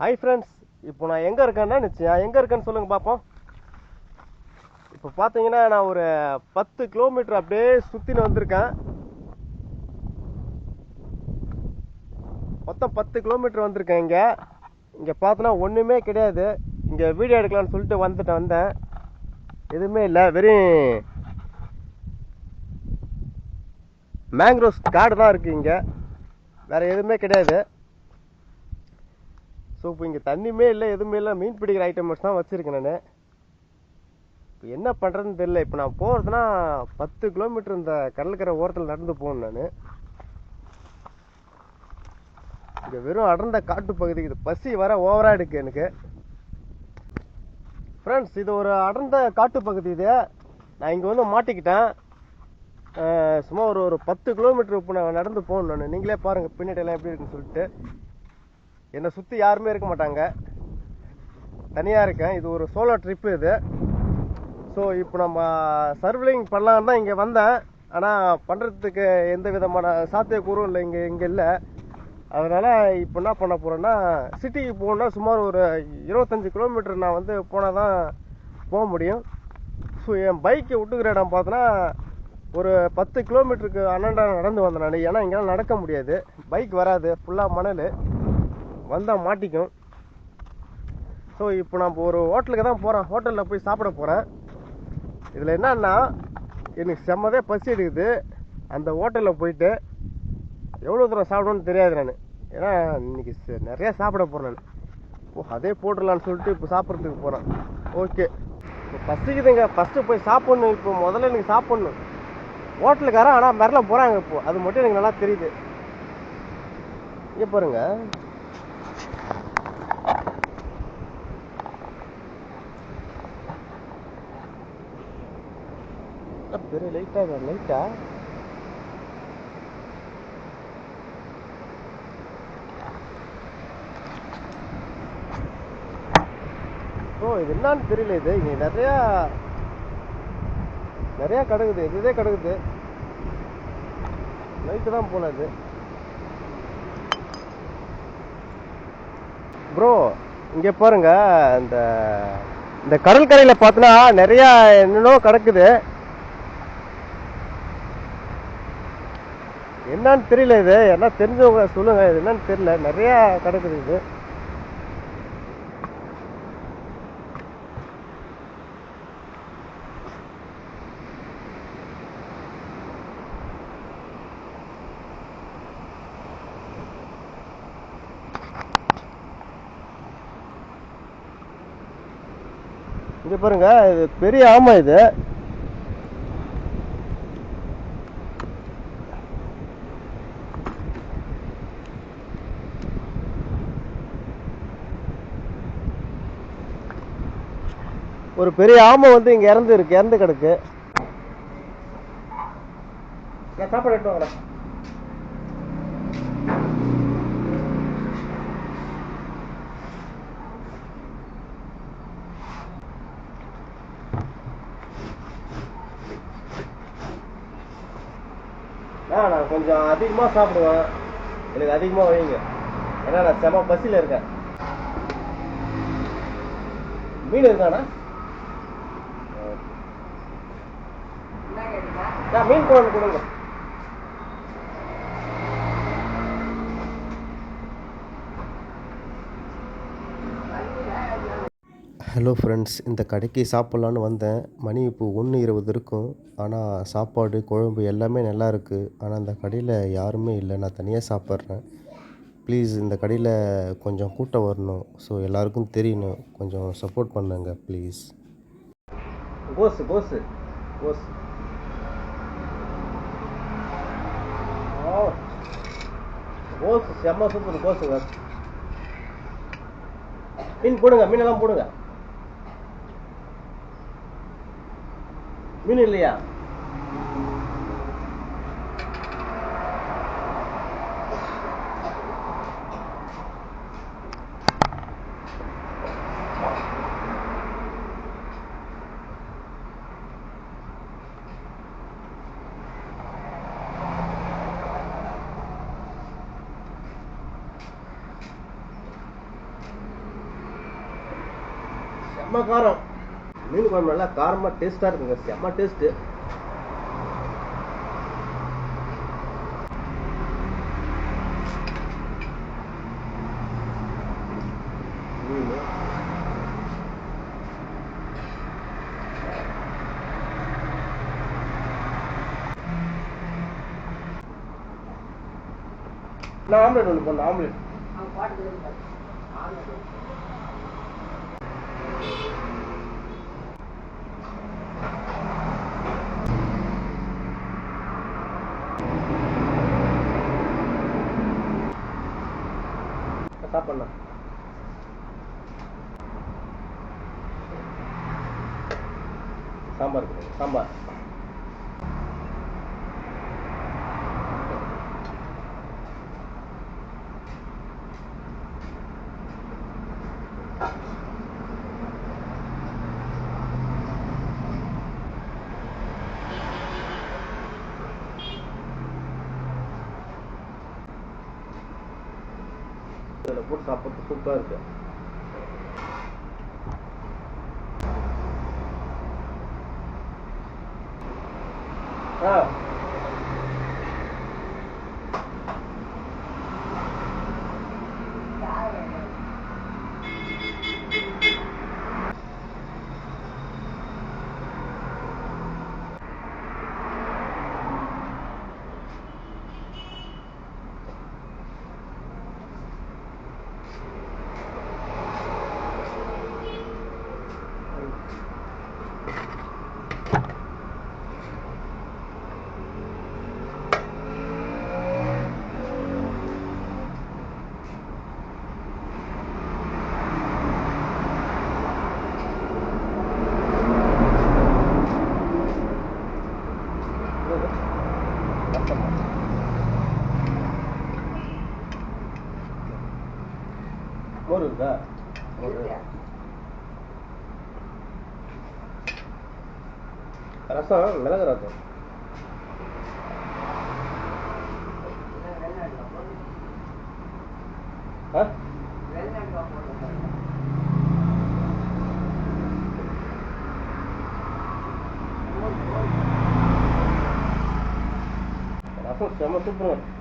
Hi friends இப்போ நான் எங்கே இருக்கேன்னா நிச்சயம் எங்கே இருக்கேன்னு சொல்லுங்கள் பார்ப்போம். இப்போ பார்த்தீங்கன்னா நான் ஒரு பத்து கிலோமீட்டர் அப்படியே சுற்றின்னு வந்திருக்கேன். மொத்தம் பத்து கிலோமீட்டர் வந்திருக்கேன் இங்கே. இங்கே பார்த்தோன்னா ஒன்றுமே கிடையாது. இங்கே வீடியோ எடுக்கலாம்னு சொல்லிட்டு வந்துட்டு வந்தேன். எதுவுமே இல்லை வெறும் மேங்க்ரோஸ் காடு தான் இருக்குது இங்கே. வேறு எதுவுமே கிடையாது. ஸோ இப்போ இங்கே தண்ணியுமே இல்லை எதுவுமே இல்லை மீன் பிடிக்கிற ஐட்டம்ஸ் தான் வச்சுருக்கேன் நான். இப்போ என்ன பண்ணுறதுன்னு தெரியல. இப்போ நான் போகிறதுனா பத்து கிலோமீட்டர் இந்த கடற்கரை ஓரத்தில் நடந்து போகணும் நான். இங்கே வெறும் அடர்ந்த காட்டு பகுதி. இது பசி வர ஓவராக இருக்கு எனக்கு. ஃப்ரெண்ட்ஸ் இது ஒரு அடர்ந்த காட்டு பகுதி இது. நான் இங்கே வந்து மாட்டிக்கிட்டேன். சும்மா ஒரு ஒரு பத்து கிலோமீட்டர் இப்போ நான் நடந்து போகணும் நான். நீங்களே பாருங்கள் பின்னாடி எல்லாம் எப்படி இருக்குன்னு சொல்லிட்டு. என்னை சுற்றி யாருமே இருக்க மாட்டாங்க. தனியாக இருக்கேன். இது ஒரு சோலோ ட்ரிப்பு இது. ஸோ இப்போ நம்ம சர்வலிங் பண்ணலான்னு தான் இங்கே வந்தேன். ஆனால் பண்ணுறதுக்கு எந்த விதமான சாத்தியக்கூறும் இல்லை. இங்கே இங்கே இல்லை. அதனால் இப்போ என்ன பண்ண போகிறேன்னா சிட்டிக்கு போகணுன்னா சுமார் ஒரு இருபத்தஞ்சி கிலோமீட்டர் நான் வந்து போனால் தான் போக முடியும். ஸோ என் பைக்கை விட்டுக்கிற இடம் பார்த்தோன்னா ஒரு பத்து கிலோமீட்டருக்கு அண்ணாண்டா நடந்து வந்தேன் நான். ஏன்னா இங்கெல்லாம் நடக்க முடியாது. பைக் வராது. ஃபுல்லாக மணல். வந்தால் மாட்டிக்கும். ஸோ இப்போ நம்ம ஒரு ஹோட்டலுக்கு தான் போகிறேன் ஹோட்டலில் போய் சாப்பிட போகிறேன் இதில் என்னன்னா எனக்கு செம்மதே பசி எடுக்குது. அந்த ஹோட்டலில் போயிட்டு எவ்வளோ தூரம் சாப்பிடணும்னு தெரியாது நான். ஏன்னா இன்னைக்கு ச- நிறையா சாப்பிட போகிறேன் நான். ஓ அதே போட்டுடலான்னு சொல்லிட்டு இப்போ சாப்பிட்றதுக்கு போகிறேன் ஓகே. இப்போ பசிக்குதுங்க. ஃபஸ்ட்டு போய் சாப்பிட்ணும். இப்போ முதல்ல எனக்கு சாப்பிட்ணும். ஹோட்டலுக்காரன் ஆனால் மிரள போகிறாங்க இப்போ. அது மட்டும் எனக்கு நல்லா தெரியுது. இங்கே பாருங்கள் என்ன பெரிய லைட்டாக லைட்டா ஓ இது என்னன்னு தெரியல இது. இங்க நிறையா நிறையா கிடக்குது. இதுதே கிடக்குது. லைட்டு தான் போல இது. ப்ரோ இங்க பாருங்க. இந்த இந்த கடற்கரையில பார்த்தனா நிறைய என்னென்னோ கிடக்குது. என்னன்னு தெரியல இது. என்ன தெரிஞ்சவங்க சொல்லுங்க. இது என்னன்னு தெரியல. நிறைய கிடக்குது இது. இங்க பாருங்க இது பெரிய ஆமை இது. ஒரு பெரிய ஆமை வந்து இங்க இறந்து இருக்கு இறந்து கிடக்கு. சாப்பாடு எடுத்து வாங்கடா. ஆ நான் கொஞ்சம் அதிகமாக சாப்பிடுவேன். எனக்கு அதிகமாக வைங்க. ஏன்னா நான் செம பசியில் இருக்கேன். மீன் இருக்காண்ணா? மீன் குழம்பு கொடுங்க. ஹலோ ஃப்ரெண்ட்ஸ் இந்த கடைக்கு சாப்பிட்லான்னு வந்தேன். மணி இப்போ ஒன்று இருபது இருக்கும். ஆனால் சாப்பாடு குழம்பு எல்லாமே நல்லா இருக்குது ஆனால் அந்த கடையில் யாருமே இல்லை. நான் தனியாக சாப்பிட்றேன். ப்ளீஸ் இந்த கடையில் கொஞ்சம் கூட்டம் வரணும். ஸோ எல்லாருக்கும் தெரியணும். கொஞ்சம் சப்போர்ட் பண்ணுங்க ப்ளீஸ் கோஸ் கோஸ் கோஸ் கோஸ் செம்ம சூப்பர் கோஸுங்க மீன் போடுங்க மீனெல்லாம் போடுங்க. மீன் இல்லையா? செம்ம காரம். மீன் குழம்பு நல்லா காரமா டேஸ்டா இருக்குங்க. செம்ம டேஸ்ட் நான் ஆம்லெட் ஒன்று போடணும் ஆம்லெட் சாப்பிடலாம். சாம்பார் சாம்பார். இதில் போட்டு சாப்பிட்றது சூப்பராக மோர் இருக்கா ரசம் மிளகு ரசம். ரசம் செம்ம சூப்பராக இருக்கு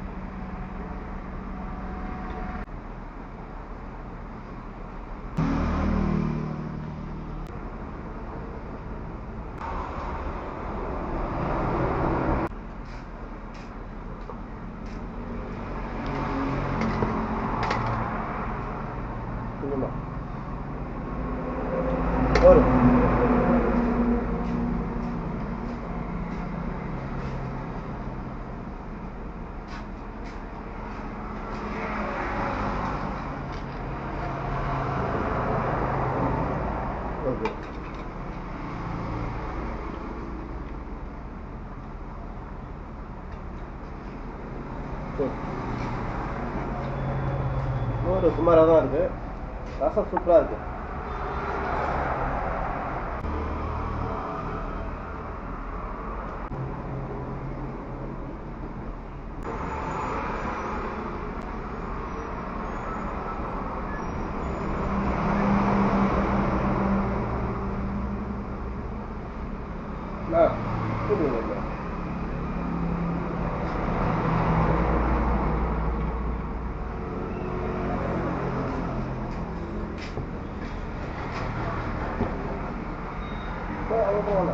கொஞ்சமா ஒரு ஓகே சரி மோர் சுமாராக தான் இருக்கு ரசம் சூப்பராக இருக்கு ஆ, கூப்பிடுங்க ஐயா. ஆ, அங்க போங்க.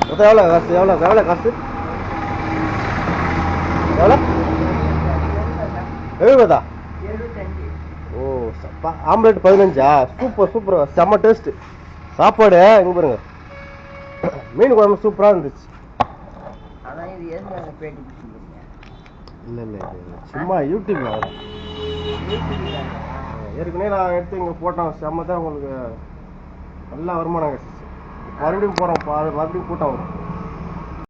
மொத்தம் எவ்வளோ காசு எவ்வளோ எவ்வளோ காசு எவ்வளோ எழுபதா ஓ சப்பா ஆம்லெட் பதினஞ்சா? சூப்பர் சூப்பர் செம்ம டேஸ்ட் சாப்பாடு இங்க பாருங்க. மீன் குழம்பு சூப்பரா இருந்துச்சு. இல்ல இல்ல இது சும்மா யூடியூப்ல. ஏற்கனவே நான் எடுத்து இங்க போட்டோம் செம்ம தான் உங்களுக்கு நல்ல வருமானம் கிடைச்சிச்சு. மறுபடியும் போறோம் பாரு மறுபடியும் கூட்டம் வரும்.